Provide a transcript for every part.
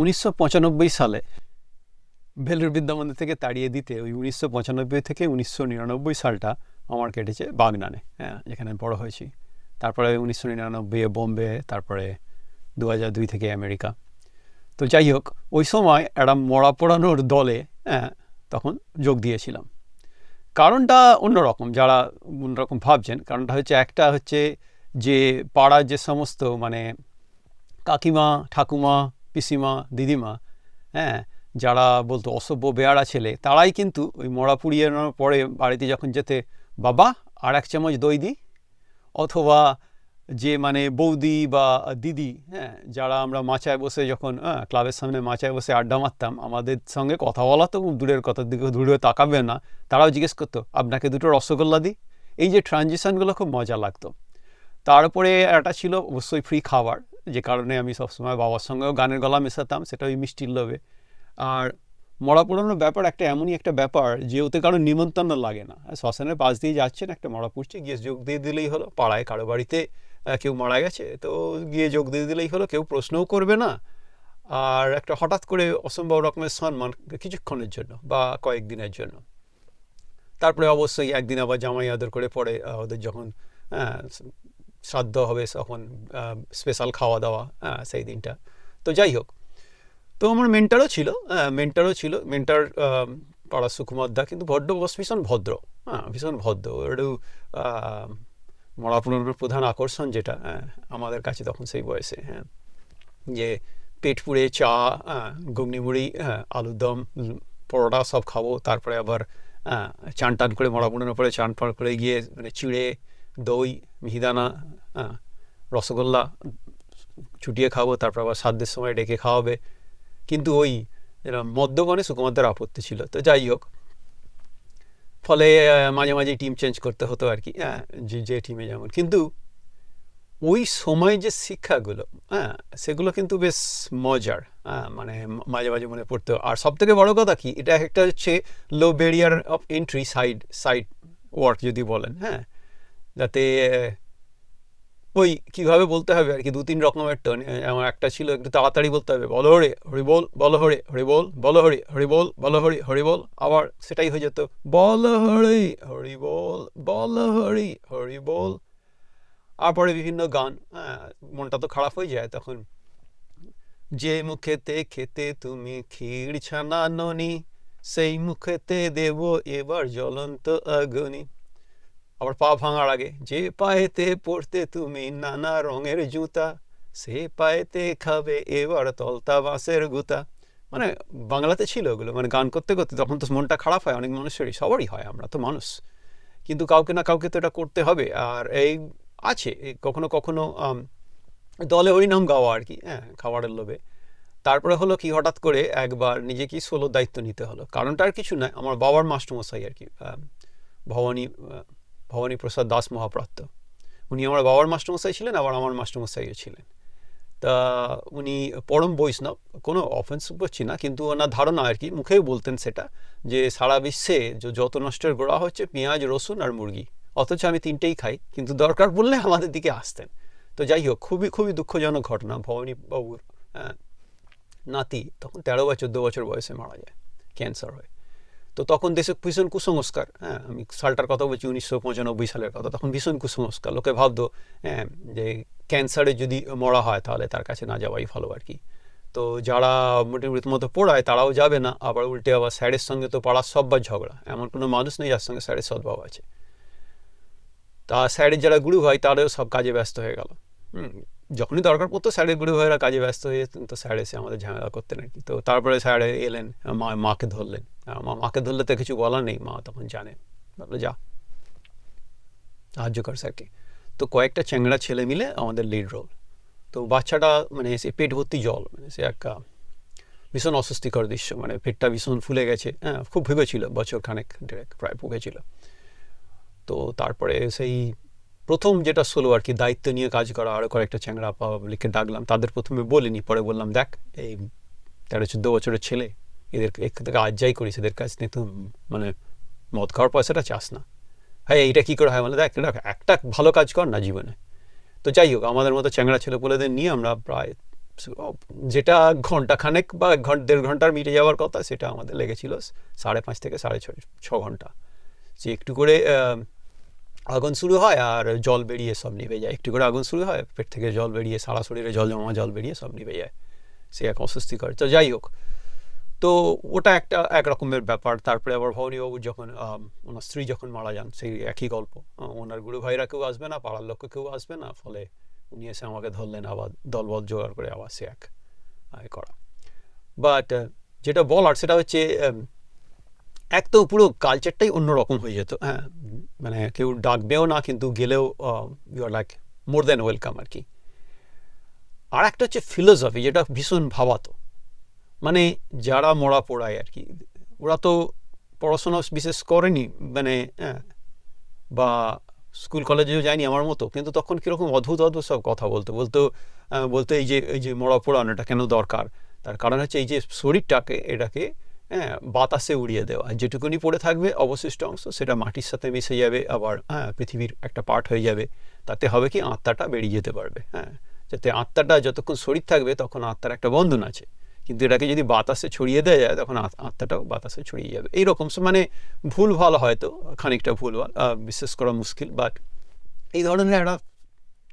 উনিশশো পঁচানব্বই সালে বেলুর বিদ্যামন্দির থেকে তাড়িয়ে দিতে ওই উনিশশো পঁচানব্বই থেকে উনিশশো নিরানব্বই সালটা আমার কেটেছে বাগনানে হ্যাঁ যেখানে আমি বড়ো হয়েছি। তারপরে উনিশশো নিরানব্বই বোম্বে, তারপরে দু হাজার দুই থেকে আমেরিকা। তো যাই হোক, ওই সময় একটা মরা পোড়ানোর দলে হ্যাঁ তখন যোগ দিয়েছিলাম। কারণটা অন্যরকম, যারা অন্যরকম ভাবছেন, কারণটা হচ্ছে একটা হচ্ছে যে পাড়ার যে সমস্ত মানে কাকিমা, ঠাকুমা পিসিমা, দিদিমা হ্যাঁ যারা বলতো অসভ্য বেয়ারা ছেলে, তারাই কিন্তু ওই মরা পুড়িয়ানোর পরে বাড়িতে যখন যেতে, বাবা, আর এক চামচ দই দি? অথবা যে মানে বৌদি বা দিদি হ্যাঁ যারা আমরা মাচায় বসে যখন ক্লাবের সামনে মাচায় বসে আড্ডা মারতাম, আমাদের সঙ্গে কথা বলা তো দূরের কথার দিকে দূরে তাকাবে না। তারাও জিজ্ঞেস করতো, আপনাকে দুটো রসগোল্লা দিই এই যে ট্রানজিশনগুলো খুব মজা লাগতো। তারপরে একটা ছিল অবশ্যই ফ্রি খাবার যে কারণে আমি সবসময় বাবার সঙ্গেও গানের গলা মেশাতাম সেটা ওই মিষ্টির লোভে। আর মরা পোড়ানোর ব্যাপার একটা এমনই একটা ব্যাপার যে ওতে কারও নিমন্ত্রণ লাগে না। শ্মশানের পাশ দিয়ে যাচ্ছেন একটা মরা পুড়ছে গিয়ে যোগ দিয়ে দিলেই হলো। পাড়ায় কারও বাড়িতে কেউ মারা গেছে তো গিয়ে যোগ দিয়ে দিলেই হলো কেউ প্রশ্নও করবে না। আর একটা হঠাৎ করে অসম্ভব রকমের সম্মান কিছুক্ষণের জন্য বা কয়েকদিনের জন্য। তারপরে অবশ্যই একদিন আবার জামাই আদর করে পরে ওদের যখন হ্যাঁ, শ্রাদ্ধ হবে তখন স্পেশাল খাওয়া দাওয়া সেই দিনটা। তো যাই হোক, তো আমার মেন্টারও ছিল মেন্টারও ছিল মেন্টার পাড়া সুকুমার দা, কিন্তু বড্ড বস, ভীষণ ভদ্র হ্যাঁ ভীষণ ভদ্র। একটু মরাপুরের প্রধান আকর্ষণ যেটা হ্যাঁ আমাদের কাছে তখন সেই বয়সে হ্যাঁ যে পেট পুড়ে চা ঘুগনি মুড়ি হ্যাঁ আলুর দম পরোটা সব খাব, তারপরে আবার চান টান করে মরাপুরের পরে চান পান করে গিয়ে মানে চিড়ে দই, মিহিদানা রসগোল্লা ছুটিয়ে খাব, তারপর আবার সাধ্যের সময় ডেকে খাওয়াবে। কিন্তু ওই মদ্যপানে সুকুমারদের আপত্তি ছিল, তো যাই হোক। ফলে মাঝে মাঝে টিম চেঞ্জ করতে হতো আর কি হ্যাঁ যে যে টিমে যেমন। কিন্তু ওই সময় যে শিক্ষাগুলো হ্যাঁ সেগুলো কিন্তু বেশ মজার হ্যাঁ মানে মাঝে মাঝে মনে পড়তো। আর সব থেকে বড় কথা কি, এটা একটা হচ্ছে low barrier of entry side side work যদি বলেন হ্যাঁ? যাতে, ওই কীভাবে বলতে হবে আর কি, দু তিন রকমের টোন আমার একটা ছিল একটু তাড়াতাড়ি বলতে হবে, বলো হরে, হরি বল হরে, হরি বল হরি হরি বল হরি হরি বল, আবার সেটাই হয়ে যেত, বল হরি হরি বল হরি হরি বল, তারপরে বিভিন্ন গান মনটা তো খারাপ হয়ে যায় তখন, যে মুখেতে খেতে তুমি ক্ষীর ছানা ননি, সেই মুখেতে দেব এবার জ্বলন্ত আগুনি আবার পা ভাঙার আগে, যে পায়েতে পড়তে তুমি নানা রঙের জুতা, সে পায়েতে খাবে এবার তলতা বাঁশের গুতা। মানে বাংলাতে ছিল ওগুলো মানে গান করতে করতে তখন তো মনটা খারাপ হয়, অনেক মানুষেরই, সবারই হয়, আমরা তো মানুষ। কিন্তু কাউকে না কাউকে তো এটা করতে হবে, আর এই আছে কখনো কখনো দলে হরিনাম গাওয়া আর কি হ্যাঁ খাবারের লোভে। তারপরে হলো কি, হঠাৎ করে একবার নিজেকেই সোলো দায়িত্ব নিতে হলো। কারণটা আর কিছু নয়, আমার বাবার মাস্টারমশাই আর কি ভবানী ভবানী প্রসাদ দাস মহাপ্রাত্য উনি আমার বাবার মাস্টারমশাই ছিলেন, আবার আমার মাস্টারমশাইও ছিলেন। তা উনি পরম বৈষ্ণব, কোনো অফেন্স করছি না, কিন্তু ওনার ধারণা আর কি মুখেই বলতেন সেটা, যে সারা বিশ্বে যত নষ্টের গোড়া হচ্ছে পেঁয়াজ, রসুন আর মুরগি, অথচ আমি তিনটেই খাই, কিন্তু দরকার পড়লে আমাদের দিকে আসতেন। তো যাই হোক, খুবই খুবই দুঃখজনক ঘটনা ভবানী বাবুর নাতি, তখন তেরো বা চোদ্দ বছর বয়সে মারা যায় ক্যান্সার হয়ে। তো তখন দেশে ভীষণ কুসংস্কার হ্যাঁ আমি সালটার কথা বলছি উনিশশো পঁচানব্বই সালের কথা, তখন ভীষণ কুসংস্কার। লোকে ভাবতো হ্যাঁ যে ক্যান্সারে যদি মরা হয় তাহলে তার কাছে না যাওয়াই ভালো আর কি। তো যারা মোটামুটি রীতিমতো পড়ায় তারাও যাবে না, আবার উল্টে আবার স্যারের সঙ্গে তো পাড়ার সববার ঝগড়া, এমন কোনো মানুষ নেই যার সঙ্গে স্যারের সদ্ভাব আছে। তা স্যারের যারা গুরু হয় তারাও সব কাজে ব্যস্ত হয়ে গেল। যখনই দরকার পড়তো স্যারের গুরু ভাইয়েরা কাজে ব্যস্ত হয়ে তো স্যার এসে আমাদের ঝামেলা করতেন আর কি। তো তারপরে স্যার এলেন, মা, মাকে ধরলেন। মা, মাকে ধরলে তো কিছু বলার নেই, মা তখন জানে বলল যা। সাহায্য কর স্যারকে। তো কয়েকটা চ্যাংড়া ছেলে মিলে আমাদের লিড রোল তো বাচ্চাটা মানে সে পেট ভর্তি জল মানে সে একটা ভীষণ অস্বস্তিকর দৃশ্য মানে পেটটা ভীষণ ফুলে গেছে হ্যাঁ খুব ভেবেছিল, বছর খানেক প্রায় ভুগেছিল। তো তারপরে সেই প্রথম যেটা ষোলো আর কি, দায়িত্ব নিয়ে কাজ করা আরও কয়েকটা চ্যাংড়া পাবলিককে ডাকলাম। তাদের প্রথমে বলিনি, পরে বললাম, দেখ, এই তেরো চোদ্দ বছরের ছেলে এদের এর থেকে আজ যাই করিস, এদের কাছ থেকে মানে মদ খাওয়ার পয়সাটা চাস না। হ্যাঁ এইটা কী করে হয়? মানে দেখ দেখ, একটা ভালো কাজ কর না জীবনে। তো যাই হোক, আমাদের মতো চ্যাংড়া ছেলে বলেদের নিয়ে আমরা প্রায় যেটা ঘণ্টা খানেক বা ঘণ্টা দেড় ঘণ্টার মিটে যাওয়ার কথা, সেটা আমাদের লেগেছিল সাড়ে পাঁচ থেকে সাড়ে ছ ছ ঘণ্টা যে একটু করে আগুন শুরু হয় আর জল বেরিয়ে সব নিভে যায়। একটু করে আগুন শুরু হয়, পেট থেকে জল বেরিয়ে সারা শরীরে জল জমা জল বেরিয়ে সব নিভে যায়। সে এক অস্বস্তিকর। তো যাই হোক, তো ওটা একটা এক রকমের ব্যাপার। তারপরে আবার ভবানীবাবু যখন ওনার স্ত্রী যখন মারা যান, সেই একই গল্প। ওনার গুরু ভাইরা কেউ আসবে না, পাড়ার লোক কেউ আসবে না, ফলে উনি এসে আমাকে ধরলেন আবার দলবল জোগাড় করে আবার সে এক করা। বাট যেটা বলার সেটা হচ্ছে এক তো পুরো কালচারটাই অন্যরকম হয়ে যেত। হ্যাঁ মানে কেউ ডাকবেও না কিন্তু গেলেও you are like more then welcome আর কি। আর একটা হচ্ছে ফিলোসফি যেটা ভীষণ ভাবাতো। মানে যারা মরা পোড়ায় আর কি ওরা তো পড়াশোনা বিশেষ করেনি মানে হ্যাঁ, বা স্কুল কলেজেও যায়নি আমার মতো কিন্তু তখন কীরকম অদ্ভুত অদ্ভুত সব কথা বলতো। বলতো বলতো এই যে এই যে মরা পোড়ানো এটা কেন দরকার? তার কারণ হচ্ছে এই যে শরীরটাকে এটাকে হ্যাঁ বাতাসে উড়িয়ে দেওয়া। যেটুকুনি পড়ে থাকবে, অবশিষ্ট অংশ সেটা মাটির সাথে মিশে যাবে, আবার হ্যাঁ পৃথিবীর একটা পার্ট হয়ে যাবে। তাতে হবে কি, আত্মাটা বেরিয়ে যেতে পারবে হ্যাঁ। যাতে আত্মাটা যতক্ষণ শরীর থাকবে, তখন আত্মার একটা বন্ধন আছে। কিন্তু এটাকে যদি বাতাসে ছড়িয়ে দেওয়া যায়, তখন আত- আত্মাটাও বাতাসে ছড়িয়ে যাবে। এইরকম মানে ভুল ভালো হয়তো, খানিকটা ভুল ভালো বিশ্বাস করা মুশকিল বাট এই ধরনের একটা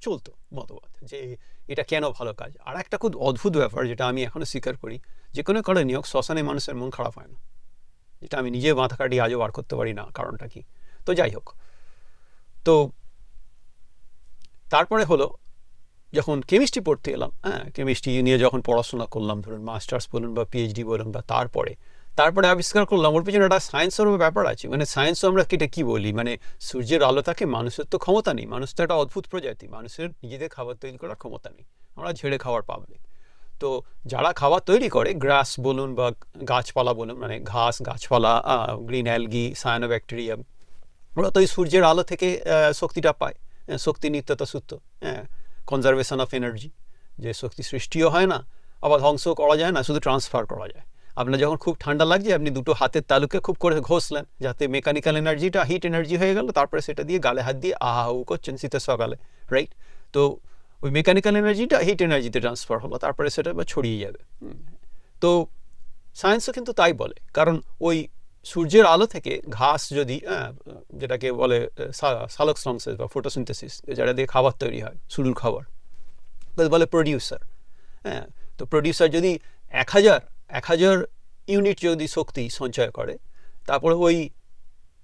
চলতো মতবাদ, যে এটা কেন ভালো কাজ? আর একটা খুব অদ্ভুত ব্যাপার, যেটা আমি এখনও স্বীকার করি যে কোনো কারণে নিয়োগ শ্মশানে মানুষের মন খারাপ হয় না। যেটা আমি নিজে মাথা কাটিয়ে আজও বার করতে পারি না, কারণটা কি? তো যাই হোক। তো তারপরে হলো, যখন কেমিস্ট্রি পড়তে এলাম হ্যাঁ কেমিস্ট্রি নিয়ে যখন পড়াশোনা করলাম, ধরুন মাস্টার্স বলুন বা পিএইচডি বলুন বা তারপরে তারপরে আবিষ্কার করলাম, ওর পিছনে একটা সায়েন্সের ব্যাপার আছে। মানে সায়েন্সও আমরা এটা কি বলি? মানে সূর্যের আলো থাকে মানুষের তো ক্ষমতা নেই, মানুষ তো একটা অদ্ভুত প্রজাতি, মানুষের নিজেদের খাবার তৈরি করার ক্ষমতা নেই। আমরা ঝেড়ে খাওয়ার পাবলিক। তো যারা খাবার তৈরি করে, গ্রাস বলুন বা গাছপালা বলুন মানে ঘাস, গাছপালা গ্রিন অ্যালগি সায়ানোব্যাকটেরিয়াম ওরা তো ওই সূর্যের আলো থেকে শক্তিটা পায়। শক্তি নিত্যতা সূত্র হ্যাঁ কনজারভেশন অফ এনার্জি যে শক্তি সৃষ্টিও হয় না, আবার ধ্বংস করা যায় না, শুধু ট্রান্সফার করা যায়। আপনার যখন খুব ঠান্ডা লাগছে, আপনি দুটো হাতের তালুকে খুব করে ঘষলেন, যাতে মেকানিক্যাল এনার্জিটা হিট এনার্জি হয়ে গেল, তারপরে সেটা দিয়ে গালে হাত দিয়ে আহা করছেন শীতের সকালে রাইট তো ওই মেকানিক্যাল এনার্জিটা হিট এনার্জিতে ট্রান্সফার হলো তারপরে সেটা এবার ছড়িয়ে যাবে। তো সায়েন্সও কিন্তু তাই বলে কারণ ওই সূর্যের আলো থেকে ঘাস যদি যেটাকে বলে সালক স্টংসেস বা ফটোসিনথেসিস যেটা দিয়ে খাবার তৈরি হয় শুরুর খাবার বলে প্রডিউসার হ্যাঁ তো প্রডিউসার যদি এক হাজার এক হাজার ইউনিট যদি শক্তি সঞ্চয় করে তারপরে ওই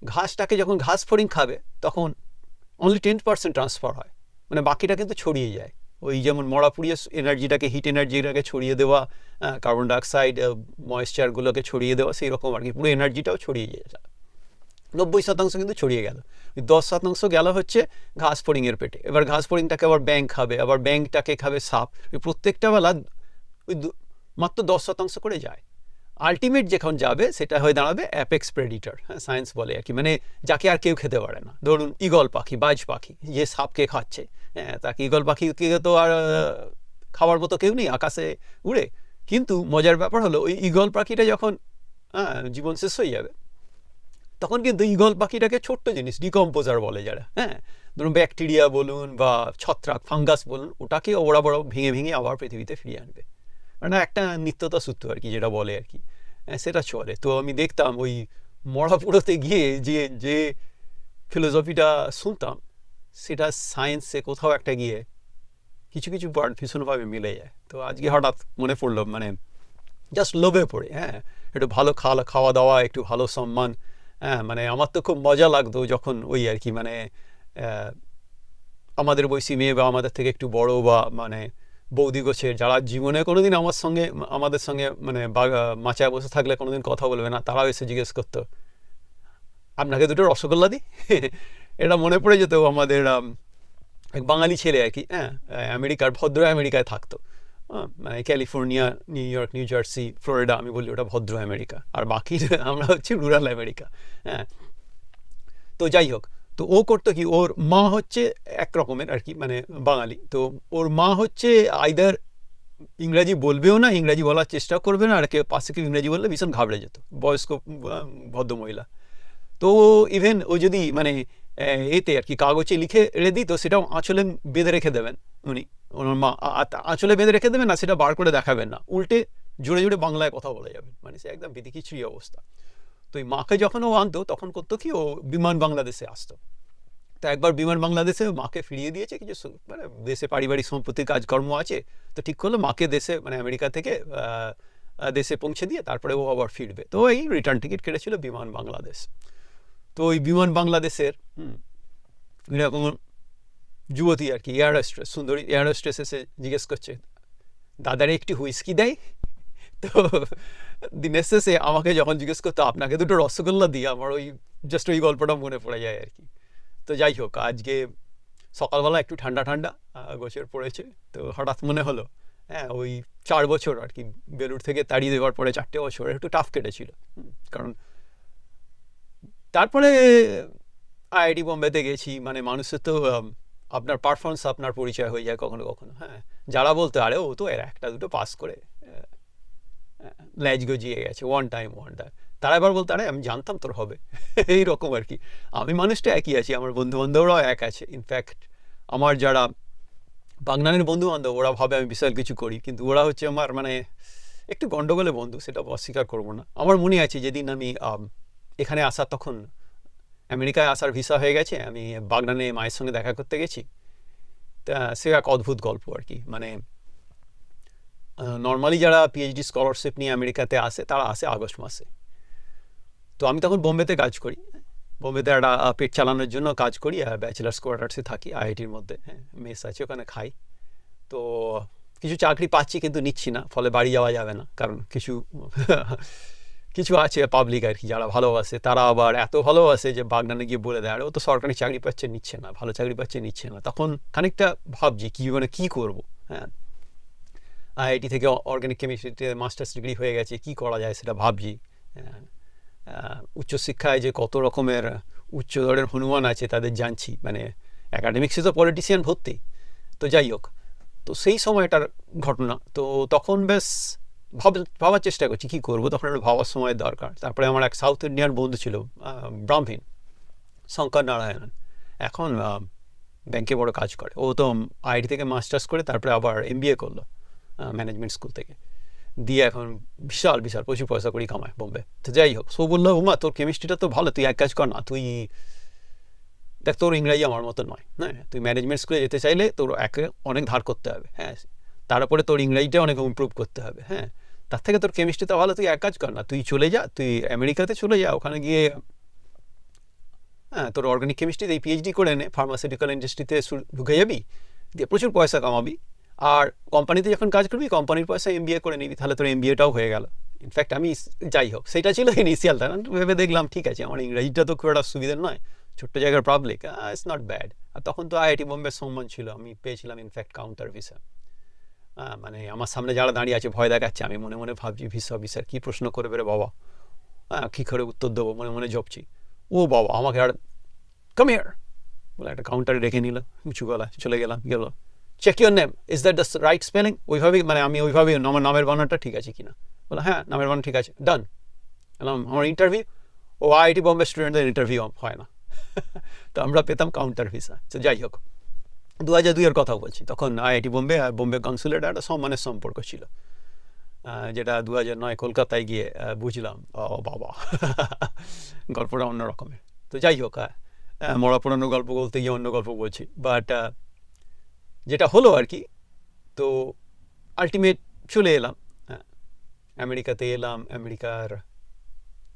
ঘাসটাকে যখন ঘাস ফড়িং খাবে তখন অনলি টেন পার্সেন্ট ট্রান্সফার হয়। মানে বাকিটা কিন্তু ছড়িয়ে যায়। ওই যেমন মরা পুড়িয়ে এনার্জিটাকে, হিট এনার্জিটাকে ছড়িয়ে দেওয়া কার্বন ডাইঅক্সাইড ময়েশ্চারগুলোকে ছড়িয়ে দেওয়া সেই রকম আর কি। পুরো এনার্জিটাও ছড়িয়ে যায়। নব্বই শতাংশ কিন্তু ছড়িয়ে গেল। দশ শতাংশ গেল হচ্ছে ঘাস ফড়িংয়ের পেটে। এবার ঘাস ফড়িংটাকে আবার ব্যাংক খাবে, আবার ব্যাংকটাকে খাবে সাপ। ওই প্রত্যেকটা বেলা ওই মাত্র দশ শতাংশ করে যায়। আলটিমেট যখন যাবে, সেটা হয়ে দাঁড়াবে অ্যাপেক্স প্রেডিটার হ্যাঁ সায়েন্স বলে আর কি। মানে যাকে আর কেউ খেতে পারে না। ধরুন ইগল পাখি, বাজ পাখি, যে সাপকে খাচ্ছে হ্যাঁ তাকে ইগল পাখিকে তো আর খাওয়ার মতো কেউ নেই আকাশে উড়ে। কিন্তু মজার ব্যাপার হলো, ওই ইগল পাখিটা যখন হ্যাঁ জীবন শেষ হয়ে যাবে, তখন কিন্তু ইগল পাখিটাকে ছোট্ট জিনিস ডিকম্পোজার বলে যারা হ্যাঁ। ধরুন ব্যাকটেরিয়া বলুন বা ছত্রাক ফাঙ্গাস বলুন, ওটাকে ওরা বড় ভেঙে ভেঙে আবার পৃথিবীতে ফিরিয়ে আনবে। মানে একটা নিত্যতা সূত্র আর কি যেটা বলে আর কি। হ্যাঁ, সেটা চলে। তো আমি দেখতাম ওই মরাপুরোতে গিয়ে যে যে ফিলোসফিটা শুনতাম সেটা সায়েন্সে কোথাও একটা গিয়ে কিছু কিছু পার্ট ভীষণভাবে মিলে যায়। তো আজকে হঠাৎ মনে পড়ল মানে জাস্ট লোভে পড়ে হ্যাঁ। একটু ভালো খাওয়া খাওয়া দাওয়া একটু ভালো সম্মান হ্যাঁ মানে আমার তো খুব মজা লাগতো যখন ওই আর কি মানে আমাদের বয়সী মেয়ে বা আমাদের থেকে একটু বড় বা মানে বৌদি গোছের যারা জীবনে কোনোদিন আমার সঙ্গে, আমাদের সঙ্গে মানে মাচায় বসে থাকলে কোনোদিন কথা বলবে না, তারাও এসে জিজ্ঞেস করতো, আপনাকে দুটো রসগোল্লা দিই? এটা মনে পড়ে যেত আমাদের এক বাঙালি ছেলে আর কি হ্যাঁ আমেরিকার, ভদ্র আমেরিকায় থাকতো। মানে California, New York, New Jersey, Florida, আমি বলি ওটা ভদ্র আমেরিকা, আর বাকি আমরা হচ্ছে রুরাল আমেরিকা হ্যাঁ। তো যাই হোক তো ও করতো কি ওর মা হচ্ছে এক রকমের আর কি মানে বাঙালি। তো ওর মা হচ্ছে আইদার ইংরাজি বলবেও না ইংরাজি বলার চেষ্টা করবে না আর কেউ পাশে কেউ ইংরাজি বললে ভীষণ ঘাবড়ে যেত বয়স্ক আহ, ভদ্রমহিলা তো ইভেন ও যদি মানে এতে আর কি কাগজে লিখে রেখে দিত সেটাও আঁচলে বেঁধে রেখে দেবেন উনি ওনার মা। আঁচলে বেঁধে রেখে দেবেন না সেটা বার করে দেখাবেন না উল্টে জোরে জোরে বাংলায় কথা বলে যাবেন মানে সে একদম বিধিকিচুরি অবস্থা। তো এই মাকে যখন ও আনতো, তখন করতো কি, ও বিমান বাংলাদেশে আসতো। তো একবার বিমান বাংলাদেশে মাকে ফিরিয়ে দিয়েছে কিছু মানে দেশে পারিবারিক সম্পত্তির কাজকর্ম আছে, তো ঠিক করল, মাকে দেশে মানে আমেরিকা থেকে দেশে পৌঁছে দিয়ে তারপরে ও আবার ফিরবে। তো এই রিটার্ন টিকিট কেটেছিল বিমান বাংলাদেশ। তো ওই বিমান বাংলাদেশের এরকম যুবতী আর কি এয়ার সুন্দরী এয়ার এসে জিজ্ঞেস করছে, দাদারে একটি হুইস্কি দেয়? তো দিনের শেষে আমাকে যখন জিজ্ঞেস করতো, আপনাকে দুটো রসগোল্লা দিয়ে আমার ওই জাস্ট ওই গল্পটা মনে পড়ে যায় আর কি তো যাই হোক, আজকে সকালবেলা একটু ঠান্ডা ঠান্ডা গোছের পড়েছে, তো হঠাৎ মনে হলো হ্যাঁ ওই চার বছর আর কি বেলুর থেকে তাড়িয়ে দেওয়ার পরে চারটে বছর, একটু টাফ কেটেছিল। কারণ তারপরে আইআইটি বোম্বেতে গেছি মানে মানুষের তো আপনার পারফরমেন্স আপনার পরিচয় হয়ে যায় কখনো কখনো হ্যাঁ। যারা বলতো, আরে, ও তো এর একটা, দুটো পাস করে। ল্যাজ গজিয়ে গেছে ওয়ান টাইম ওয়ান টাইম তারা এবার বলতো, আরে, আমি জানতাম তোর হবে। এই রকম আর কি। আমি মানুষটা একই আছি, আমার বন্ধু বান্ধবরাও এক আছে। ইনফ্যাক্ট আমার যারা বাগনানের বন্ধু বান্ধব ওরা ভাবে আমি বিশাল কিছু করি, কিন্তু ওরা হচ্ছে আমার মানে একটু গন্ডগোলে বন্ধু, সেটা অস্বীকার করব না। আমার মনে আছে, যেদিন আমি এখানে আসা তখন আমেরিকায় আসার ভিসা হয়ে গেছে, আমি বাগনানে মায়ের সঙ্গে দেখা করতে গেছি। তা, সে এক অদ্ভুত গল্প আর কি। মানে নর্মালি যারা পিএইচডি স্কলারশিপ নিয়ে আমেরিকাতে আসে, তারা আসে আগস্ট মাসে। তো আমি তখন বোম্বেতে কাজ করি। বোম্বেতে একটা পেট চালানোর জন্য কাজ করি আর ব্যাচেলার্স কোয়ার্টার্সে থাকি আইআইটির মধ্যে। হ্যাঁ মেস আছে, ওখানে খাই। তো কিছু চাকরি পাচ্ছি কিন্তু নিচ্ছি না, ফলে বাড়ি যাওয়া যাবে না, কারণ কিছু কিছু আছে পাবলিক আর কি, যারা ভালোবাসে। তারা আবার এত ভালোবাসে যে বাগনানে গিয়ে বলে দেয়, আর, ও তো সরকারি চাকরি পাচ্ছে, নিচ্ছে না, ভালো চাকরি পাচ্ছে, নিচ্ছে না। তখন খানিকটা ভাবছি, কী মানে কী করব? হ্যাঁ আইআইটি থেকে অর্গানিক কেমিস্ট্রিতে মাস্টার্স ডিগ্রি হয়ে গেছে, কি করা যায় সেটা ভাবছি। উচ্চশিক্ষায় যে কত রকমের উচ্চ দরের হনুমান আছে তাদের জানছি। মানে একাডেমিক্সে তো পলিটিশিয়ান ভর্তি। তো যাই হোক, তো সেই সময়টার ঘটনা। তো তখন বেশ ভাব, ভাবার চেষ্টা করছি, কী করব? তখন একটা ভাবার সময়ের দরকার। তারপরে আমার এক সাউথ ইন্ডিয়ান বন্ধু ছিল ব্রাহ্মীণ শঙ্কর নারায়ণন এখন ব্যাংকে বড় কাজ করে। ও তো আইটি থেকে মাস্টার্স করে তারপরে আবার এমবিএ করল। ম্যানেজমেন্ট স্কুল থেকে। দিয়ে এখন বিশাল বিশাল প্রচুর পয়সা করি কামায় বোম্বে। তো যাই হোক সো বলল উমা তোর কেমিস্ট্রিটা তো ভালো, তুই এক কাজ কর না, তুই দেখ, তোর ইংরাজি আমার মতো নয় হ্যাঁ? তুই ম্যানেজমেন্ট স্কুলে যেতে চাইলে তোর একে অনেক ধার করতে হবে হ্যাঁ? তারপরে তোর ইংরাজিটা অনেক ইমপ্রুভ করতে হবে হ্যাঁ? তার থেকে তোর কেমিস্ট্রিটা ভালো, তুই এক কাজ কর না, তুই চলে যা, তুই আমেরিকাতে চলে যা, ওখানে গিয়ে হ্যাঁ তোর অর্গানিক কেমিস্ট্রিতে এই পিএইচডি করে নে ফার্মাসিউটিক্যাল ইন্ডাস্ট্রিতে ঢুকে যাবি, দিয়ে প্রচুর পয়সা কামাবি আর কোম্পানিতে যখন কাজ করবি, কোম্পানির পয়সা এমবিএ করে নিবি, তাহলে তোর এমবিএটাও হয়ে গেল। ইনফ্যাক্ট আমি যাই হোক, সেটা ছিল ইনিশিয়াল তাই ভেবে দেখলাম, ঠিক আছে, আমার ইংরাজিটা তো খুব একটা সুবিধার নয়, ছোট্ট জায়গার পাবলিক ইটস নট ব্যাড আর তখন তো আইআইটি বোম্বের সম্মান ছিল, আমি পেয়েছিলাম ইনফ্যাক্ট কাউন্টার ভিসা মানে আমার সামনে যারা দাঁড়িয়ে আছে, ভয় দেখাচ্ছে, আমি মনে মনে ভাবছি ভিসা অফিসার কী প্রশ্ন করবে রে বাবা? হ্যাঁ কী করে উত্তর দেবো? মনে মনে জপছি। ও বাবা, আমাকে আর কাম বলে একটা কাউন্টারে রেখে নিল, উঁচু গলা চলে গেলাম, গেল। Check your name is that the right spelling ওইভাবেই মানে আমি ওইভাবেই আমার নামের বানানটা ঠিক আছে কিনা। বলে হ্যাঁ নামের বানান ঠিক আছে। ডান আমার ইন্টারভিউ ও আইআইটি বম্বে স্টুডেন্টদের ইন্টারভিউ হয় না। তো আমরা পেতাম কাউন্টার ভিসা তো যাই হোক। দু হাজার দুইয়ের কথা বলছি। তখন আইআইটি বোম্বে আর বোম্বে কনসুলেট একটা সম্মানের সম্পর্ক ছিল। যেটা দু হাজার নয় কলকাতায় গিয়ে বুঝলাম, ও বাবা। গল্পটা অন্য রকমের তো যাই হোক মরা পুরানো গল্প বলতে গিয়ে অন্য গল্প বলছি। বাট যেটা হলো আর কি, তো আলটিমেট চলে এলাম। হ্যাঁ আমেরিকাতে এলাম, আমেরিকার,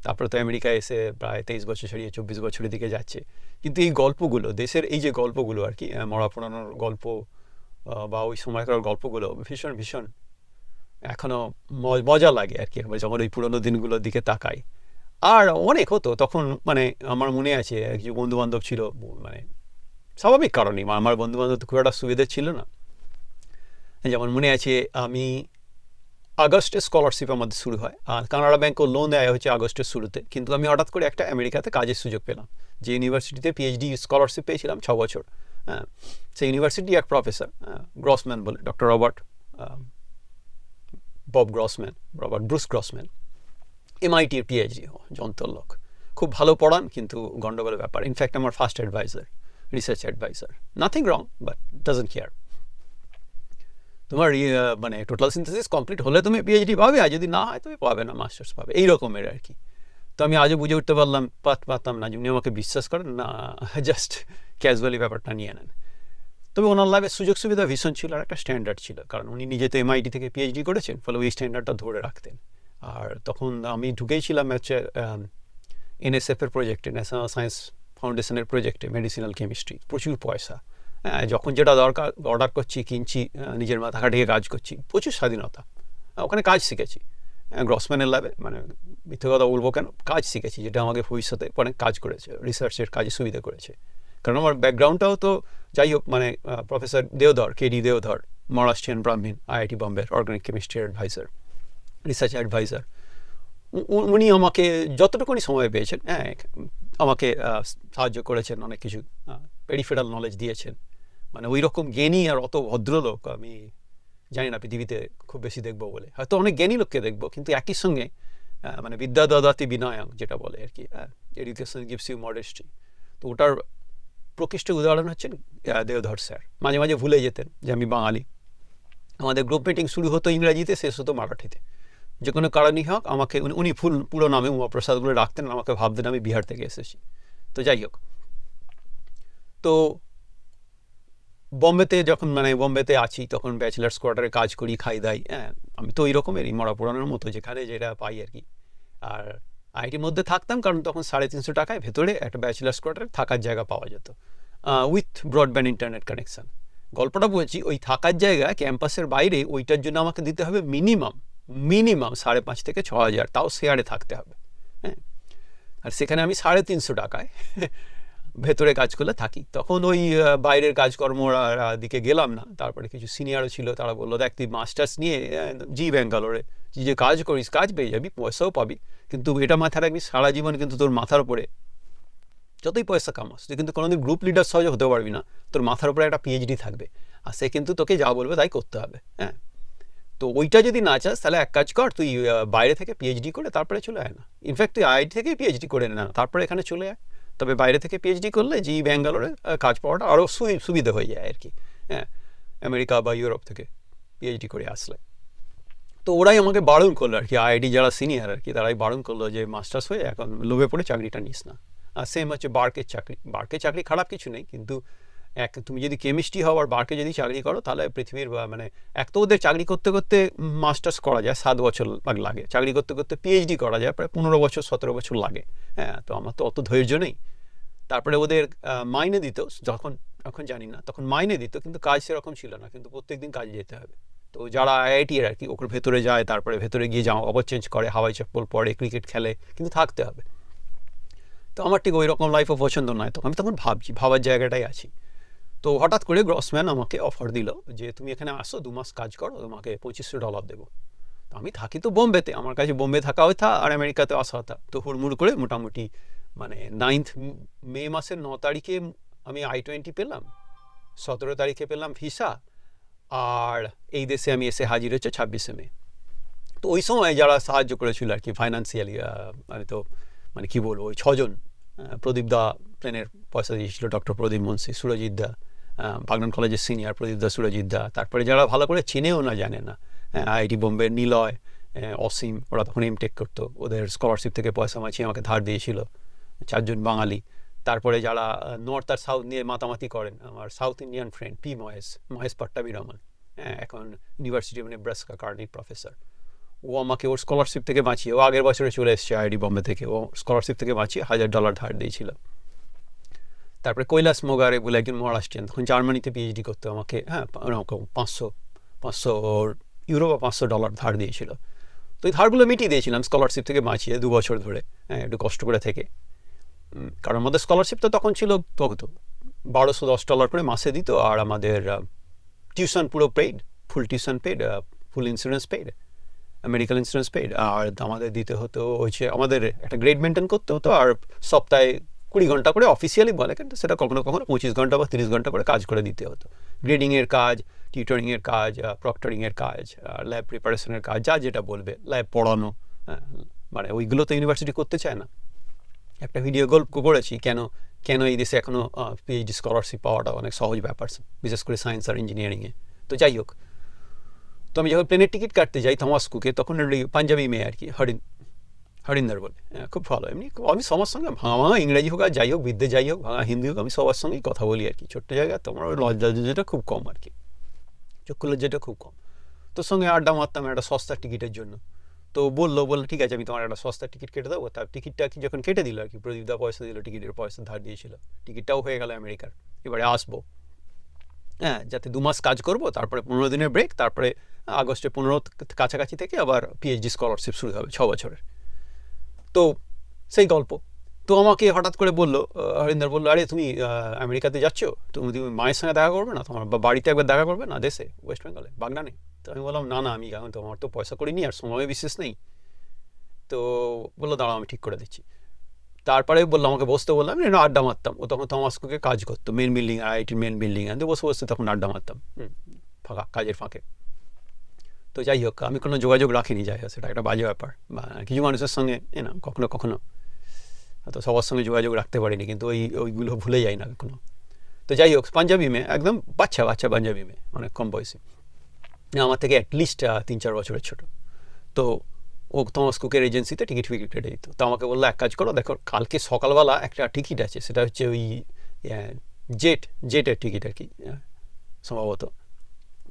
তারপরে তো আমেরিকায় এসে প্রায় তেইশ বছর ছাড়িয়ে চব্বিশ বছরের দিকে যাচ্ছে। কিন্তু এই গল্পগুলো, দেশের এই যে গল্পগুলো আর কি মরা পুরানোর গল্প বা ওই সময়কার গল্পগুলো ভীষণ ভীষণ এখনও মজা লাগে আর কি যখন ওই পুরোনো দিনগুলোর দিকে তাকাই। আর অনেক হতো, তখন মানে আমার মনে আছে কিছু বন্ধু বান্ধব ছিল মানে স্বাভাবিক কারণেই আমার বন্ধু বান্ধব তো খুব একটা সুবিধা ছিল না। যেমন মনে আছে, আমি আগস্টে স্কলারশিপ আমাদের শুরু হয়। আর কানাডা ব্যাংকও লোন দেয় হচ্ছে আগস্টের শুরুতে। কিন্তু আমি হঠাৎ করে একটা আমেরিকাতে কাজের সুযোগ পেলাম। যে ইউনিভার্সিটিতে পিএইচডি স্কলারশিপ পেয়েছিলাম ছ বছর। হ্যাঁ সেই ইউনিভার্সিটি এক প্রফেসর গ্রসম্যান বলে doctor Robert Bob Grossman Robert Bruce Grossman এমআইটির PhD যন্ত্র লোক খুব ভালো পড়ান, কিন্তু গণ্ডগোলের ব্যাপার। ইনফ্যাক্ট আমার first adviser research adviser nothing wrong but doesn't care তোমার ইয়ে, মানে টোটাল সিনথেসিস কমপ্লিট হলে তুমি পিএইচডি পাবে আর যদি না হয় তুমি পাবে না মাস্টার্স পাবে। এই রকমের আর কি। তো আমি আজও বুঝে উঠতে পারলাম পাত পারতাম না যিনি আমাকে বিশ্বাস করেন না জাস্ট ক্যাজুয়ালি ব্যাপারটা নিয়ে নেন। তবে ওনার লাভের সুযোগ সুবিধা ভীষণ ছিল আর একটা স্ট্যান্ডার্ড ছিল কারণ উনি নিজে তো এমআইটি থেকে পিএইচডি করেছেন ফলে ওই স্ট্যান্ডার্ডটা ধরে রাখতেন। আর তখন আমি ঢুকেইছিলাম হচ্ছে এনএসএফ এর প্রজেক্টে ন্যাশনাল সায়েন্স ফাউন্ডেশনের প্রজেক্টে মেডিসিনাল কেমিস্ট্রি প্রচুর পয়সা। হ্যাঁ যখন যেটা দরকার অর্ডার করছি, কিনছি নিজের মাথা খাটিয়ে কাজ করছি, প্রচুর স্বাধীনতা। ওখানে কাজ শিখেছি। গ্রসম্যানের ল্যাবে মানে মিথ্যে কথা বলব কেন? কাজ শিখেছি, যেটা আমাকে ভবিষ্যতে অনেক কাজ করেছে রিসার্চের কাজে সুবিধা করেছে। কারণ আমার ব্যাকগ্রাউন্ডটাও তো যাই হোক মানে professor Deodhar K D Deodhar, Maharashtrian Brahmin IIT বম্বের organic chemistry adviser research adviser উনি আমাকে যতটুকুনি সময় পেয়েছেন হ্যাঁ আমাকে সাহায্য করেছেন, অনেক কিছু পেরিফেরাল নলেজ দিয়েছেন। মানে ওই রকম জ্ঞানী আর অত ভদ্রলোক আমি জানি না পৃথিবীতে খুব বেশি দেখব বলে। হয়তো অনেক জ্ঞানী লোককে দেখব, কিন্তু একই সঙ্গে মানে বিদ্যা দদাতি বিনয়ং যেটা বলে আর কি এডুকেশন গিভস ইউ মডেস্টি তো ওটার প্রকৃষ্ট উদাহরণ হচ্ছেন দেওধর স্যার। মাঝে মাঝে ভুলে যেতেন যে আমি বাঙালি। আমাদের গ্রুপ মিটিং শুরু হতো ইংরাজিতে, শেষ হতো মারাঠিতে। যে কোনো কারণই হোক, আমাকে উনি- ফুল পুরো নামে উমাপ্রসাদ রাখতেন, আমাকে ভাবতেন আমি বিহার থেকে এসেছি। তো যাই হোক। তো বম্বেতে যখন মানে বম্বেতে আছি, তখন ব্যাচেলার্স কোয়ার্টারে কাজ করি, খাই দাই হ্যাঁ আমি তো ওই রকমেরই মরা পোড়ানোর মতো, যেখানে যেটা পাই আর কি। আর আইটির মধ্যে থাকতাম, কারণ তখন সাড়ে তিনশো টাকায় ভেতরে একটা ব্যাচেলার্স কোয়ার্টারে থাকার জায়গা পাওয়া যেত। উইথ ব্রডব্যান্ড ইন্টারনেট কানেকশান গল্পটা বলছি, ওই থাকার জায়গা, ক্যাম্পাসের বাইরে, ওইটার জন্য আমাকে দিতে হবে মিনিমাম মিনিমাম সাড়ে পাঁচ থেকে ছ হাজার, তাও শেয়ারে থাকতে হবে। হ্যাঁ? আর সেখানে আমি সাড়ে তিনশো টাকায় ভেতরে কাজ করলে থাকি। তখন ওই বাইরের কাজকর্ম দিকে গেলাম না। তারপরে কিছু সিনিয়রও ছিল, তারা বলল, দেখ, তুই মাস্টার্স নিয়ে জি ব্যাঙ্গালোরে, তুই যে কাজ করিস, কাজ পেয়ে যাবি, পয়সাও পাবি। কিন্তু এটা মাথায় রাখবি, সারা জীবন কিন্তু তোর মাথার উপরে যতই পয়সা কামাস, তুই কিন্তু কোনোদিন গ্রুপ লিডার সহজে হতে পারবি না। তোর মাথার উপরে একটা পিএইচডি থাকবে। আর সে কিন্তু তোকে যা বলবে তাই করতে হবে। হ্যাঁ? তো ওইটা যদি না চাস, তাহলে এক কাজ কর, তুই বাইরে থেকে পিএইচডি করে তারপরে চলে আয় না। ইনফ্যাক্ট তুই আইআইটি থেকে পিএইচডি করে নে তারপরে এখানে চলে আয়। তবে বাইরে থেকে পিএইচডি করলে জি ব্যাঙ্গালোরে কাজ পাওয়াটা আরও সুবিধা হয়ে যায় আর কি হ্যাঁ আমেরিকা বা ইউরোপ থেকে পিএইচডি করে আসলে। তো ওরাই আমাকে বারণ করল আর কি আইআইটি যারা সিনিয়র আর কি, তারাই বারণ করল যে, মাস্টার্স হয়ে এখন লোভে পড়ে চাকরিটা নিস না। আর সেম হচ্ছে বার্কের চাকরি। বার্কের চাকরি খারাপ কিছু নেই, কিন্তু এক, তুমি যদি কেমিস্ট্রি হও আর বার্কে যদি চাকরি করো, তাহলে পৃথিবীর মানে এক তো ওদের চাকরি করতে করতে মাস্টার্স করা যায়, সাত বছর লাগে। চাকরি করতে করতে পিএইচডি করা যায়, প্রায় পনেরো বছর, সতেরো বছর লাগে। হ্যাঁ তো আমার তো অত ধৈর্য নেই। তারপরে ওদের মাইনে দিত, যখন এখন জানি না, তখন মাইনে দিত, কিন্তু কাজ সেরকম ছিল না, কিন্তু প্রত্যেকদিন কাজে যেতে হবে। তো যারা আইআইটি এর আর কি ওখানে ভেতরে যায়, তারপরে ভেতরে গিয়ে জামা কাপড় চেঞ্জ করে, হাওয়াই চপ্পল পরে ক্রিকেট খেলে, কিন্তু থাকতে হবে। তো আমার ঠিক ওই রকম লাইফও পছন্দ নয়, তো আমি তখন ভাবছি, ভাবার জায়গাটাই আছি। তো হঠাৎ করে গ্রসম্যান আমাকে অফার দিল যে, তুমি এখানে আসো, দু মাস কাজ করো, তোমাকে পঁচিশশো ডলার দেবো। তো আমি থাকি তো বোম্বেতে, আমার কাছে বোম্বে থাকা হতা আর আমেরিকাতে আসা হতা। তো হুড়মুড় করে মোটামুটি মানে নাইন্থ মে মাসের ন তারিখে আমি আই টোয়েন্টি পেলাম, সতেরো তারিখে পেলাম ভিসা আর এই দেশে আমি এসে হাজির হচ্ছে ছাব্বিশে মে। তো ওই সময় যারা সাহায্য করেছিল আর কি ফাইন্যান্সিয়ালি আমি তো মানে কি বলব, ওই ছজন প্রদীপ দা প্লেনের পয়সা দিয়েছিল ডক্টর প্রদীপ মুন্সি, সুরজিৎ দা। বাগনান কলেজের সিনিয়র প্রদীপ দা দা। তারপরে যারা ভালো করে চেনেও না জানে না আইআইটি বোম্বে নিলয় অসীম ওরা তখন এম টেক করতো। ওদের স্কলারশিপ থেকে পয়সা মাছিয়ে আমাকে ধার দিয়েছিল। চারজন বাঙালি। তারপরে যারা নর্থ আর সাউথ নিয়ে মাতামাতি করেন আমার South Indian friend P Mahesh Mahesh Pattabhi Raman হ্যাঁ, এখন university of Nebraska Kearney professor ও আমাকে ওর স্কলারশিপ থেকে বাঁচিয়ে ও আগের বছরে চলে এসেছে আইডি বম্বে থেকে। ও স্কলারশিপ থেকে বাঁচিয়ে হাজার ডলার ধার দিয়েছিল। তারপরে কৈলাস মোগারে বলে একজন মহারাষ্ট্রিয়ান তখন জার্মানিতে পিএইচডি করতে, আমাকে হ্যাঁ পাঁচশো পাঁচশো ইউরো বা পাঁচশো ডলার ধার দিয়েছিল। তো এই ধারগুলো মিটিয়ে দিয়েছিলাম স্কলারশিপ থেকে বাঁচিয়ে দু বছর ধরে হ্যাঁ একটু কষ্ট করে থেকে। কারণ আমাদের স্কলারশিপ তো তখন ছিল কত? বারোশো দশ ডলার করে মাসে দিত, আর আমাদের টিউশন পুরো paid full tuition paid full insurance paid medical insurance paid আর আমাদের দিতে হতো হচ্ছে, আমাদের একটা গ্রেড মেনটেন করতে হতো, আর সপ্তাহে কুড়ি ঘণ্টা করে অফিসিয়ালি বলে কিন্তু সেটা কখনো কখনো পঁচিশ ঘণ্টা বা তিরিশ ঘণ্টা করে কাজ করে দিতে হতো। গ্রেডিংয়ের কাজ টিউটরিংয়ের কাজ প্রক্টরিংয়ের কাজ ল্যাব প্রিপারেশনের কাজ যা যেটা বলবে ল্যাব পড়ানো হ্যাঁ, মানে ওইগুলো তো ইউনিভার্সিটি করতে চায় না। একটা ভিডিও গল্প করেছি কেন কেন এই দেশে এখনও পিএইচডি স্কলারশিপ পাওয়াটা অনেক সহজ ব্যাপার বিশেষ করে সায়েন্স আর ইঞ্জিনিয়ারিংয়ে তো যাই হোক তো আমি যখন প্লেনের টিকিট কাটতে যাই থমাস কুকে তখন পাঞ্জাবি মেয়ে আর কি হরিণ হরিন্দর বলে। হ্যাঁ, খুব ভালো। এমনি আমি সবার সঙ্গে ভাঙা ইংরেজি হোক আর যাই হোক বিদ্যে যাই হোক ভাঙা হিন্দি হোক আমি সবার সঙ্গেই কথা বলি আর কি। ছোট্ট জায়গা তোমার লজ্জা যেটা খুব কম আর কি। চক্ষু লজ্জাটা খুব কম। তোর সঙ্গে আড্ডা মারতাম একটা সস্তার টিকিটের জন্য। তো বলল বলল ঠিক আছে আমি তোমার একটা সস্তার টিকিট কেটে দেবো। তার টিকিটটা কি যখন কেটে দিল আর কি প্রদীপদা পয়সা দিল টিকিটের পয়সা ধার দিয়েছিল। টিকিটটাও হয়ে গেল আমেরিকার। এবারে আসব। হ্যাঁ যাতে দু মাস কাজ করব তারপরে পনেরো দিনের ব্রেক তারপরে আগস্টে পনেরো কাছাকাছি থেকে আবার পিএইচডি স্কলারশিপ শুরু হবে ছ বছরের। তো সেই গল্প। তো আমাকে হঠাৎ করে বলল হরিন্দর বলল, আরে তুমি আমেরিকাতে যাচ্ছ? তুমি তুমি মায়ের সঙ্গে দেখা করবে না? তোমার বাড়িতে একবার দেখা করবে না দেশে? ওয়েস্ট বেঙ্গলে বাগনানে তো আমি বললাম, না না, আমি এখন তো, আমার তো পয়সা করিনি আর সময় বিশেষ নেই। তো বলল, দাঁড়াও, আমি ঠিক করে দিচ্ছি। তারপরে বলল আমাকে, বসতে বললাম আমি আড্ডা মারতাম। ও তখন থমাসকুকে কাজ করতো মেন বিল্ডিং আইআইটির মেন বিল্ডিং আমি বসে বসে তখন আড্ডা মারতাম। ফাঁকা, কাজের ফাঁকে। তো যাই হোক, আমি কোনো যোগাযোগ রাখিনি, যাই হোক, সেটা একটা বাজে ব্যাপার। কিছু মানুষের সঙ্গে না কখনো কখনো হয়তো সবার সঙ্গে যোগাযোগ রাখতে পারিনি, কিন্তু ওই, ওইগুলো ভুলে যাই না কখনো। তো যাই হোক, পাঞ্জাবি মেয়ে, একদম বাচ্চা বাচ্চা পাঞ্জাবি মেয়ে, অনেক কম বয়সী। আমার থেকে অ্যাটলিস্ট তিন, চার বছরের ছোট। তো ও থমাস কুকের এজেন্সিতে টিকিট ফিকিট কেটে দিত। তো আমাকে বলল, এক কাজ করো, দেখো, কালকে সকালবেলা একটা টিকিট আছে, সেটা হচ্ছে ওই জেট জেটের টিকিট আর কি সম্ভবত।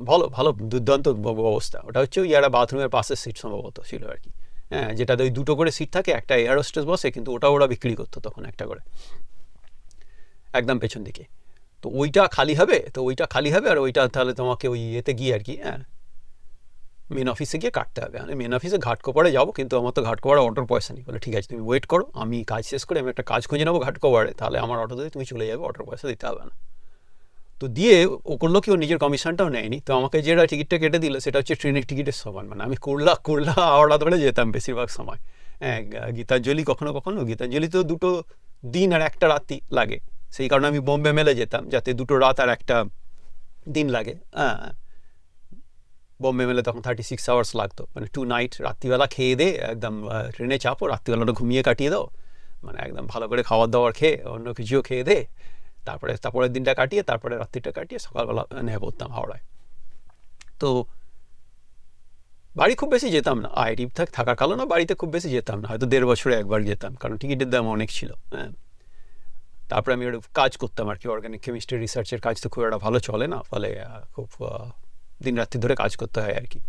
ভালো ভালো দুর্দান্ত অবস্থা। ওটা হচ্ছে ওই একটা বাথরুমের পাশের সিট সম্ভবত ছিল আর কি। হ্যাঁ যেটাতে ওই দুটো করে সিট থাকে, একটা এয়ার হোস্টেস বসে, কিন্তু ওটা ওরা বিক্রি করতো তখন একটা করে। একদম পেছন দিকে। তো ওইটা খালি হবে, তো ওইটা খালি হবে, আর ওইটা তাহলে তোমাকে ওই ইয়েতে গিয়ে আর কি হ্যাঁ মেন অফিসে গিয়ে কাটতে হবে। আমি মেন অফিসে ঘাটকোপারে যাব, কিন্তু আমার তো ঘাটকোপারে অটোর পয়সা নেই। বলে, ঠিক আছে, তুমি ওয়েট করো, আমি কাজ শেষ করে আমি একটা কাজ খুঁজে নেব ঘাটকোপারে তাহলে আমার অটোতে তুমি চলে যাবে, অটোর পয়সা দিতে হবে না। তো দিয়ে ও করল কি, ও নিজের কমিশনটাও নেয়নি। তো আমাকে যেটা টিকিটটা কেটে দিল, সেটা হচ্ছে ট্রেনের টিকিটের সমান। মানে আমি কুরলা কুরলা হাওড়া ধরে যেতাম বেশিরভাগ সময়। হ্যাঁ গীতাঞ্জলি কখনো কখনো, গীতাঞ্জলি তো দুটো দিন আর একটা রাতি লাগে। সেই কারণে আমি বোম্বে মেলে যেতাম, যাতে দুটো রাত আর একটা দিন লাগে। হ্যাঁ বোম্বে মেলে তখন থার্টি সিক্স আওয়ার্স লাগতো। মানে টু নাইট রাত্রিবেলা খেয়ে দে, একদম ট্রেনে চাপো, রাত্রিবেলাটা ঘুমিয়ে কাটিয়ে দাও। মানে একদম ভালো করে খাবার দাবার খেয়ে, অন্য কিছুও খেয়ে দে। তারপরে, তারপরের দিনটা কাটিয়ে, তারপরে রাত্রিটা কাটিয়ে সকালবেলা নেমে পড়তাম হাওড়ায়। তো বাড়ি খুব বেশি যেতাম না। আইটি থাকার কারণে বাড়িতে খুব বেশি যেতাম না। হয়তো দেড় বছরে একবার যেতাম, কারণ টিকিটের দাম অনেক ছিল হ্যাঁ। তারপরে আমি কাজ করতাম আর কি অর্গানিক কেমিস্ট্রি রিসার্চের কাজ তো খুব একটা ভালো চলে না, ফলে খুব দিন রাত্রি ধরে কাজ করতে হয় আর কি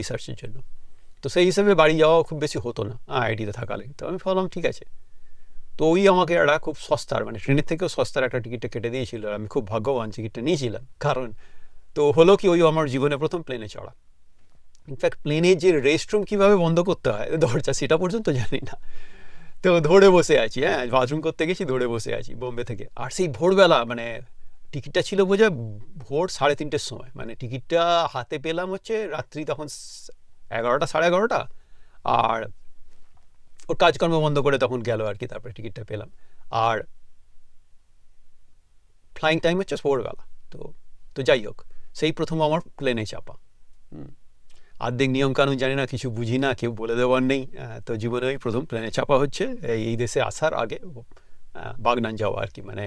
রিসার্চের জন্য। তো সেই হিসেবে বাড়ি যাওয়া খুব বেশি হতো না আইআইটিতে থাকালে। তো আমি ভাবলাম, ঠিক আছে। তো ওই আমাকে একটা খুব সস্তার মানে ট্রেনের থেকেও সস্তার একটা টিকিটটা কেটে দিয়েছিল। আমি খুব ভাগ্যবান টিকিটটা নিয়েছিলাম। কারণ তো হলো কি, ওই আমার জীবনে প্রথম প্লেনে চড়া। ইনফ্যাক্ট প্লেনে যে রেস্টরুম কীভাবে বন্ধ করতে হয়, দরজা সেটা পর্যন্ত জানি না। তো ধরে বসে আছি হ্যাঁ বাথরুম করতে গেছি ধরে বসে আছি বোম্বে থেকে। আর সেই ভোরবেলা মানে টিকিটটা ছিল বোঝা ভোর সাড়ে তিনটের সময়। মানে টিকিটটা হাতে পেলাম হচ্ছে রাত্রি তখন এগারোটা, সাড়ে এগারোটা। আর ওর কাজকর্ম বন্ধ করে তখন গেল আর কি তারপরে টিকিটটা পেলাম আর ফ্লাইং টাইম হচ্ছে ভোরবেলা তো তো যাই হোক সেই প্রথম আমার প্লেনে চাপা। আর্ধেক নিয়মকানুন জানি না কিছু বুঝি না কেউ বলে দেওয়ার নেই তো জীবনে ওই প্রথম প্লেনে চাপা হচ্ছে এই এই দেশে আসার আগে বাগনান যাওয়া আর কি মানে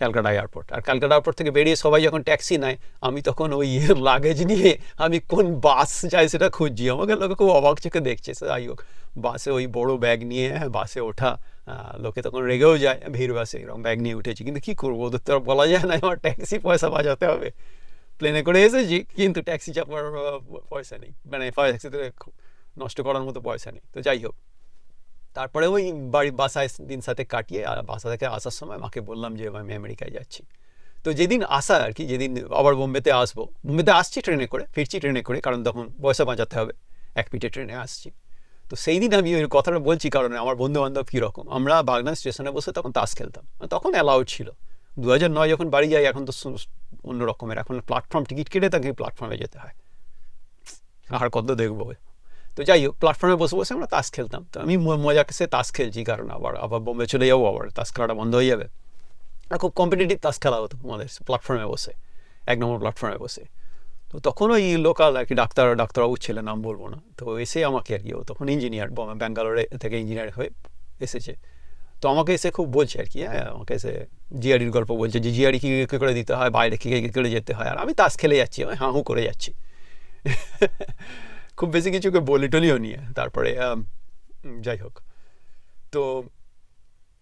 ক্যালকাটা এয়ারপোর্ট। আর ক্যালকাটা এয়ারপোর্ট থেকে বেরিয়ে সবাই যখন ট্যাক্সি নেয় আমি তখন ওই লাগেজ নিয়ে আমি কোন বাস যাই সেটা খুঁজছি। আমাকে লোকে খুব অবাক চোখে দেখছে। যাই হোক বাসে ওই বড় ব্যাগ নিয়ে হ্যাঁ, বাসে ওঠা লোকে তখন রেগেও যায় ভিড় বাসে এরকম ব্যাগ নিয়ে উঠেছি। কিন্তু কী করব? ওদের তো আর বলা যায় না আমার ট্যাক্সি পয়সা বাজাতে হবে। প্লেনে করে এসেছি কিন্তু ট্যাক্সি চাপার পয়সা নেই। মানে ট্যাক্সিতে নষ্ট করার মতো পয়সা নেই। তো যাই হোক তারপরে ওই বাড়ি বাসায় দিন সাথে কাটিয়ে, আর বাসা থেকে আসার সময় মাকে বললাম যে, আমি আমেরিকায় যাচ্ছি। তো যেদিন আসা আর কি, যেদিন আবার বোম্বেতে আসব, বোম্বেতে আসছি ট্রেনে করে, ফিরছি ট্রেনে করে, কারণ তখন পয়সা বাঁচাতে হবে, এক পিঠে ট্রেনে আসছি। তো সেই দিন আমি ওই কথাটা বলছি, কারণ আমার বন্ধু বান্ধব কীরকম? আমরা বাগনান স্টেশনে বসে তখন তাস খেলতাম। তখন অ্যালাউড ছিল। দু হাজার নয় যখন বাড়ি যাই, এখন তো অন্য রকমের, এখন প্ল্যাটফর্ম টিকিট কেটে তাকে প্ল্যাটফর্মে যেতে হয়। আর কত দেখব? তো যাই হোক প্ল্যাটফর্মে বসে বসে আমরা তাস খেলতাম। তো আমি মজা সে তাস খেলছি, কারণ আবার আবার বোম্বে চলে যাব, আবার তাস খেলাটা বন্ধ হয়ে যাবে। আর খুব কম্পিটিটিভ তাস খেলা হতো আমাদের প্ল্যাটফর্মে বসে, এক নম্বর প্ল্যাটফর্মে বসে। তো তখন ওই লোকাল আর কি ডাক্তার ডাক্তারবাবুর ছেলে নাম বলব না। তো এসে আমাকে আর কি, ও তখন ইঞ্জিনিয়ার ব্যাঙ্গালোরে থেকে ইঞ্জিনিয়ার হয়ে এসেছে। তো আমাকে এসে খুব বলছে আর কি হ্যাঁ আমাকে এসে জিআরির গল্প বলছে যে জিআরি কী কী করে দিতে হয়, বাইরে কী কী করে যেতে হয়? আর আমি তাস খেলে যাচ্ছি, আমি হাঁ হুঁ করে যাচ্ছি। খুব বেশি কিছুকে বলি টলিও নিয়ে। তারপরে যাই হোক। তো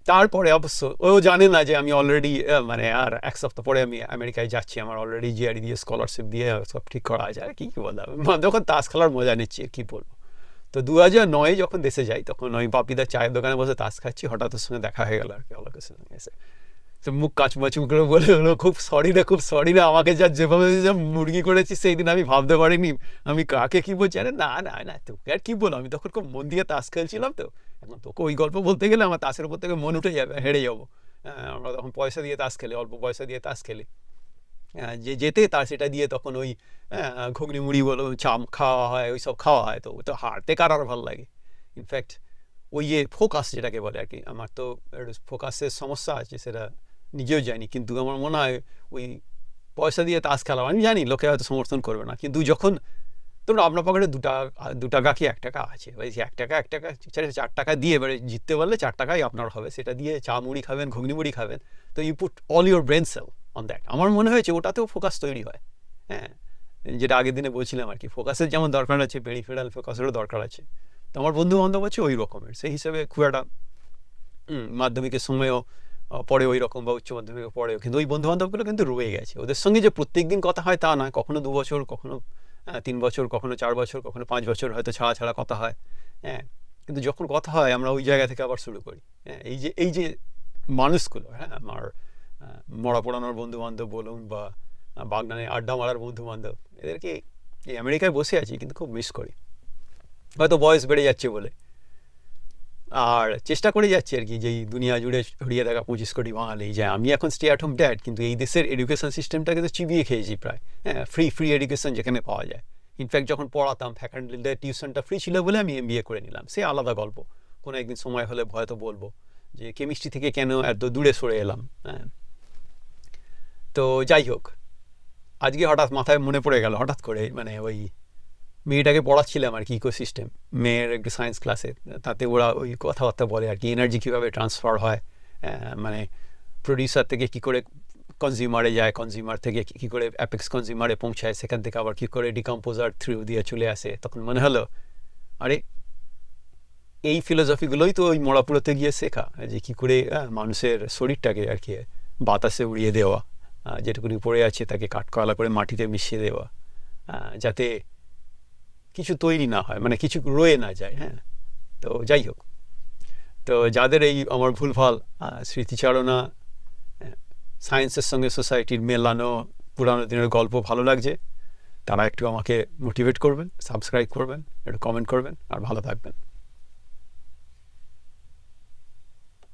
তারপরে অবশ্য ও জানে না যে আমি অলরেডি মানে আর এক সপ্তাহ পরে আমি আমেরিকায় যাচ্ছি। আমার অলরেডি জিআরই দিয়ে স্কলারশিপ দিয়ে সব ঠিক করা আছে আর কি কি বললাম যখন তাস খেলার মজা নিচ্ছি কী বলব? তো দু হাজার নয়ে যখন দেশে যাই, তখন ওই বাপিদার চায়ের দোকানে বসে তাস খাচ্ছি। হঠাৎ ওর সঙ্গে দেখা হয়ে গেল আর কি, অলোকের সঙ্গে এসে। তো মুখ কাচমাচু করে বলে হলো খুব সরি না খুব সরি না আমাকে যা যেভাবে যা মুরগি করেছি সেই দিন আমি ভাবতে পারিনি। আমি কাকে কি বলছি? আরে না না না তোকে আর কি বলো আমি তখন খুব মন দিয়ে তাস খেলছিলাম তো। এখন তোকে ওই গল্প বলতে গেলে আমার তাসের উপর থেকে মন উঠে যাবে হেরে যাব। হ্যাঁ, আমরা তখন পয়সা দিয়ে তাস খেলি অল্প পয়সা দিয়ে তাস খেলি। আহ, যে যেতে তার সেটা দিয়ে তখন ওই আহ, ঘুগনি মুড়ি বলো চাম খাওয়া হয় ওই সব খাওয়া হয় তো তো হারতে কার আর ভালো লাগে? ইনফ্যাক্ট ওই ইয়ে ফোকাস যেটাকে বলে আর কি আমার তো ফোকাসের সমস্যা আছে সেটা নিজেও জানি কিন্তু আমার মনে হয় ওই পয়সা দিয়ে তাস খেলা আমি জানি লোকে হয়তো সমর্থন করবে না। কিন্তু যখন ধরুন আপনার পকেটে দু টাকা দু টাকা কি এক টাকা আছে? এক টাকা এক টাকা ছেড়ে চার টাকা দিয়ে এবারে জিততে পারলে চার টাকাই আপনার হবে। সেটা দিয়ে চা মুড়ি খাবেন, ঘুগনি মুড়ি খাবেন। তো you put all your brain cell on that আমার মনে হয়েছে ওটাতেও ফোকাস তৈরি হয়। হ্যাঁ? যেটা আগের দিনে বলছিলাম আর কি ফোকাসের যেমন দরকার আছে পেরিফেরাল ফোকাসেরও দরকার আছে। তো আমার বন্ধু বান্ধব আছে ওই রকমের। সেই হিসেবে খুব একটা মাধ্যমিকের সময়ও পরে ওই রকম বা উচ্চ মাধ্যমিকের পরেও কিন্তু ওই বন্ধু বান্ধবগুলো কিন্তু রয়ে গেছে। ওদের সঙ্গে যে প্রত্যেক দিন কথা হয় তা নয় কখনো দু বছর, কখনো তিন বছর, কখনো চার বছর, কখনো পাঁচ বছর হয়তো ছাড়া ছাড়া কথা হয়। হ্যাঁ কিন্তু যখন কথা হয়, আমরা ওই জায়গা থেকে আবার শুরু করি। হ্যাঁ এই যে এই যে মানুষগুলো হ্যাঁ আমার মরা পোড়ানোর বন্ধু বান্ধব বলুন বা বাগনানে আড্ডা মারার বন্ধু বান্ধব এদেরকে এই আমেরিকায় বসে আছি, কিন্তু খুব মিস করি। হয়তো বয়স বেড়ে যাচ্ছে বলে। আর চেষ্টা করে যাচ্ছি আর কি, যে দুনিয়া জুড়ে ছড়িয়ে থাকা পঁচিশ কোটি বাঙালি, যে আমি এখন স্টে অ্যাট হোম ড্যাড কিন্তু এই দেশের এডুকেশন সিস্টেমটাকে তো চিবিয়ে খেয়েছি প্রায়। হ্যাঁ ফ্রি ফ্রি এডুকেশন যেখানে পাওয়া যায়। ইনফ্যাক্ট যখন পড়াতাম ফ্যাকাল্টিদের টিউশনটা ফ্রি ছিল বলে আমি এমবিএ করে নিলাম। সে আলাদা গল্প। কোনো একদিন সময় হলে হয়তো বলব যে কেমিস্ট্রি থেকে কেন এত দূরে সরে এলাম হ্যাঁ। তো যাই হোক, আজকে হঠাৎ মাথায় মনে পড়ে গেল, হঠাৎ করে মানে ওই মেয়েটাকে পড়াচ্ছিলাম আর কি ইকোসিস্টেম মেয়ের একটু সায়েন্স ক্লাসে তাতে ওরা ওই কথাবার্তা বলে আর কি এনার্জি কীভাবে ট্রান্সফার হয় মানে প্রডিউসার থেকে কি করে কনজিউমারে যায় কনজিউমার থেকে কি করে অ্যাপেক্স কনজিউমারে পৌঁছায়, সেখান থেকে আবার কী করে ডিকম্পোজার থ্রু দিয়ে চলে আসে, তখন মনে হলো, আরে, এই ফিলোসফিগুলোই তো ওই মরাপুরোতে গিয়ে শেখা, যে কী করে মানুষের শরীরটাকে আর কি বাতাসে উড়িয়ে দেওয়া যেটুকুনি পড়ে আছে তাকে কাঠকয়লা করে মাটিতে মিশিয়ে দেওয়া যাতে কিছু তৈরি না হয় মানে কিছু রয়ে না যায় হ্যাঁ। তো যাই হোক। তো যাদের এই আমার ভুলভাল স্মৃতিচারণা সায়েন্সের সঙ্গে সোসাইটির মেলানো, পুরানো দিনের গল্প ভালো লাগছে, তারা একটু আমাকে মোটিভেট করবেন, সাবস্ক্রাইব করবেন, একটু কমেন্ট করবেন, আর ভালো থাকবেন।